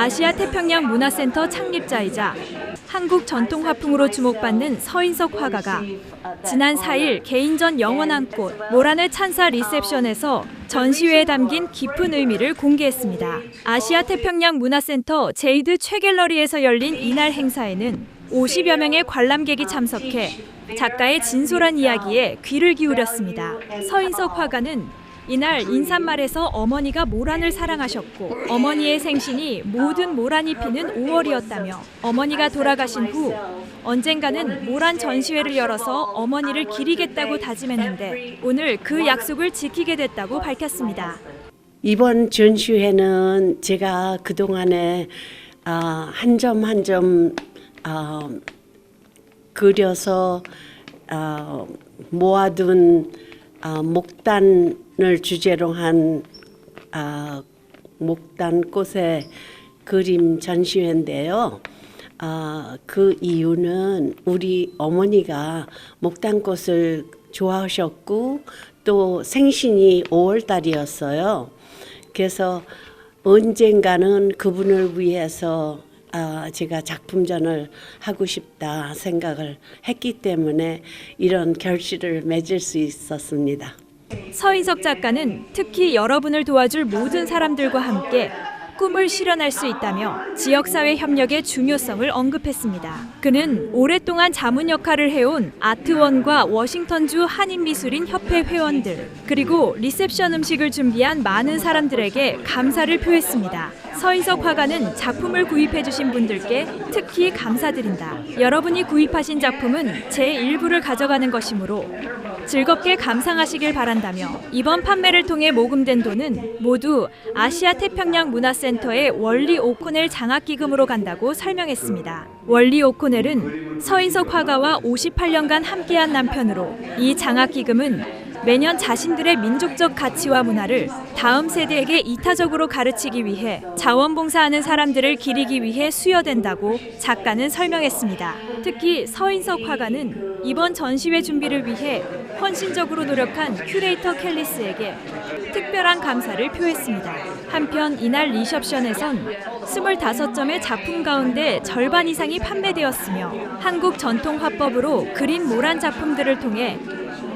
아시아 태평양 문화센터 창립자이자 한국 전통 화풍으로 주목받는 서인석 화가가 지난 4일 개인전 영원한 꽃 모란의 찬사 리셉션에서 전시회에 담긴 깊은 의미를 공개했습니다. 아시아 태평양 문화센터 제이드 최갤러리에서 열린 이날 행사에는 50여 명의 관람객이 참석해 작가의 진솔한 이야기에 귀를 기울였습니다. 서인석 화가는 이날 인사말에서 어머니가 모란을 사랑하셨고 어머니의 생신이 모든 모란이 피는 5월이었다며 어머니가 돌아가신 후 언젠가는 모란 전시회를 열어서 어머니를 기리겠다고 다짐했는데 오늘 그 약속을 지키게 됐다고 밝혔습니다. 이번 전시회는 제가 그동안에 아, 한점 한점 아, 그려서 아, 모아둔 아, 목단을 주제로 한 아, 목단 꽃의 그림 전시회인데요. 아, 그 이유는 우리 어머니가 목단 꽃을 좋아하셨고 또 생신이 5월 달이었어요. 그래서 언젠가는 그분을 위해서 아, 제가 작품전을 하고 싶다 생각을 했기 때문에 이런 결실을 맺을 수 있었습니다. 서인석 작가는 특히 여러분을 도와줄 모든 사람들과 함께 꿈을 실현할 수 있다며 지역사회 협력의 중요성을 언급했습니다. 그는 오랫동안 자문 역할을 해온 아트원과 워싱턴주 한인미술인 협회 회원들 그리고 리셉션 음식을 준비한 많은 사람들에게 감사를 표했습니다. 서인석 화가는 작품을 구입해주신 분들께 특히 감사드린다. 여러분이 구입하신 작품은 제 일부를 가져가는 것이므로 즐겁게 감상하시길 바란다며 이번 판매를 통해 모금된 돈은 모두 아시아 태평양 문화센터 의 월리 오코넬 장학 기금으로 간다고 설명했습니다. 월리 오코넬은 서인석 화가와 58년간 함께한 남편으로 이 장학 기금은 매년 자신들의 민족적 가치와 문화를 다음 세대에게 이타적으로 가르치기 위해 자원봉사하는 사람들을 기리기 위해 수여된다고 작가는 설명했습니다. 특히 서인석 화가는 이번 전시회 준비를 위해 헌신적으로 노력한 큐레이터 캘리스에게 특별한 감사를 표했습니다. 한편 이날 리셉션에선 25점의 작품 가운데 절반 이상이 판매되었으며 한국 전통 화법으로 그린 모란 작품들을 통해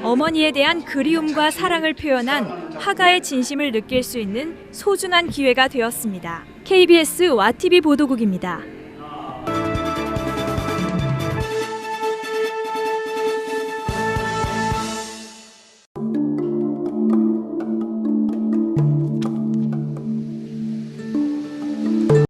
어머니에 대한 그리움과 사랑을 표현한 화가의 진심을 느낄 수 있는 소중한 기회가 되었습니다. KBS 와TV 보도국입니다.